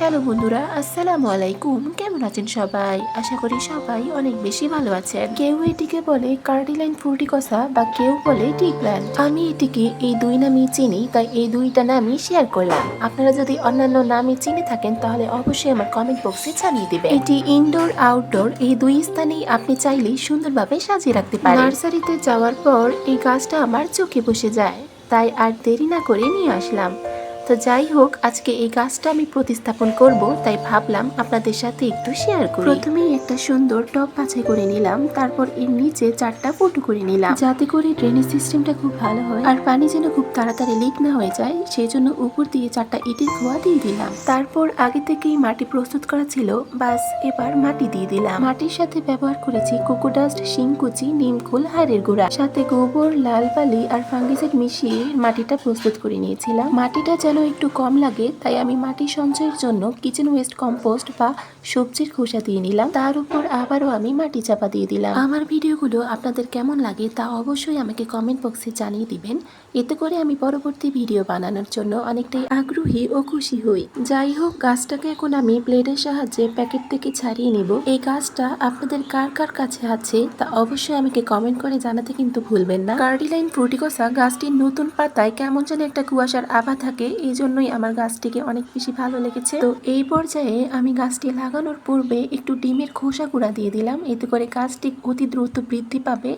Hello বন্ধুরা, আসসালামু আলাইকুম। কেমন আছেন সবাই? আশা করি সবাই অনেক বেশি ভালো আছেন। কেউ এটিকে বলে কার্ডিলাইন ফ্রুটিকসা বা কেউ বলে টি প্ল্যান্ট আমি এটিকে এই দুই নামই চিনি, তাই এই দুইটা নামই শেয়ার করলাম। আপনারা যদি অন্যান্য নামে চিনে থাকেন, তাহলে অবশ্যই আমার কমেন্ট বক্সে জানিয়ে দিবেন। এটি ইনডোর আউটডোর এই দুই স্থানেই আপনি চাইলেই সুন্দরভাবে সাজিয়ে রাখতে পারেন। নার্সারিতে যাওয়ার পর এই গাছটা আমার চোখে বসে যায়, তাই আর দেরি না করে নিয়ে আসলাম। তো যাই হোক, আজকে এই গাছটা আমি প্রতিস্থাপন করব, তাই ভাবলাম আপনাদের সাথে একটু শেয়ার করি। প্রথমেই একটা সুন্দর টব বাছাই করে নিলাম, তারপর এর নিচে চারটা ফুটো করে নিলাম। যাতে করে ড্রেনেজ সিস্টেমটা খুব ভালো হয়, আর পানি যেন খুব তাড়াতাড়ি লিক না হয়ে যায়, সেই জন্য উপর দিয়ে চারটা ইটের খোয়া দিয়ে দিলাম। তারপর আগে থেকেই মাটি প্রস্তুত করা ছিল, বাস এবার মাটি দিয়ে দিলাম। মাটির সাথে ব্যবহার করেছি কোকোডাস্ট শিংকুচি নিমখোল হাড়ের গুঁড়া। সাথে গোবর, লাল বালি আর ফাঙ্গিসাইড মিশিয়ে মাটিটা প্রস্তুত করে নিয়েছিলাম। মাটিটা একটু কম লাগে, তাই আমি মাটি সঞ্চয়ের জন্য কিচেন ওয়েস্ট কম্পোস্ট বা সবজির খোসা দিয়ে নিলাম। তার উপর আবারও আমি মাটি চাপা দিয়ে দিলাম। আমার ভিডিওগুলো আপনাদের কেমন লাগে তা অবশ্যই আমাকে কমেন্ট বক্সে জানিয়ে দিবেন। এতে করে আমি পরবর্তী ভিডিও বানানোর জন্য অনেকটাই আগ্রহী ও খুশি হই। যাই হোক, গাছটাকে এখন আমি ব্লেডের সাহায্যে প্যাকেট থেকে ছাড়িয়ে নেব। এই গাছটা আপনাদের কার কার কাছে আছে তা অবশ্যই আমাকে কমেন্ট করে জানাতে কিন্তু ভুলবেন না। কার্ডিলাইন ফ্রুটিকোসা গাছটির নতুন পাতায় কেমন যেন একটা কুয়াশার আভা থাকে এই জন্যই আমার গাছটিকে অনেক বেশি ভালো লেগেছে। তো এই পর্যায়ে আমি গাছটি লাগানোর পূর্বে একটু ডিমের খোসা গুঁড়া দিয়ে দিলাম। এতে করে গাছটি অতি দ্রুত বৃদ্ধি পাবে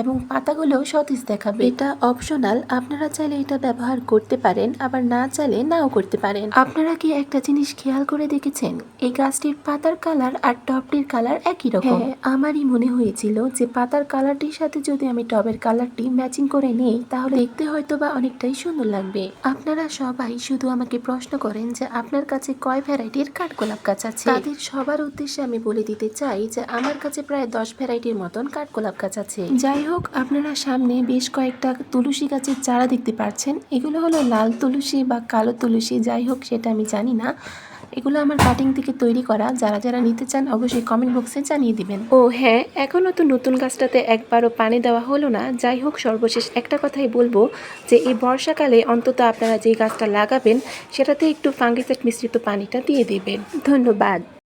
এবং পাতাগুলোও সতেজ দেখাবে। এটা অপশনাল আপনারা চাইলে এটা ব্যবহার করতে পারেন, আবার না চাইলে নাও করতে পারেন। আপনারা কি একটা জিনিস খেয়াল করে দেখেছেন? এই গাছটির পাতার কালার আর টবটির কালার একই রকম। হ্যাঁ আমারই মনে হয়েছিল যে পাতার কালারটির সাথে যদি আমি টবের কালারটি ম্যাচিং করে নিই, তাহলে দেখতে হয়তো বা অনেকটাই সুন্দর লাগবে। আপনারা সবাই শুধু আমাকে প্রশ্ন করেন যে আপনার কাছে কয় ভ্যারাইটির কাঠগোলাপ গাছ আছে? তাদের সবার উদ্দেশ্যে আমি বলে দিতে চাই যে আমার কাছে প্রায় দশ ভ্যারাইটির মতন কাঠগোলাপ গাছ আছে। যাই হোক আপনারা সামনে বেশ কয়েকটা তুলসী গাছের চারা দেখতে পাচ্ছেন এগুলো হলো লাল তুলসী বা কালো তুলসী যাই হোক সেটা আমি জানি না। এগুলো আমার কাটিং থেকে তৈরি করা। যারা যারা নিতে চান, অবশ্যই কমেন্ট বক্সে জানিয়ে দিবেন। ও হ্যাঁ এখনও তো নতুন গাছটাতে একবারও পানি দেওয়া হলো না। যাই হোক, সর্বশেষ একটা কথাই বলব যে, এই বর্ষাকালে অন্তত আপনারা যেই গাছটা লাগাবেন, সেটাতে একটু ফাঙ্গিসাইড মিশ্রিত পানিটা দিয়ে দেবেন। ধন্যবাদ।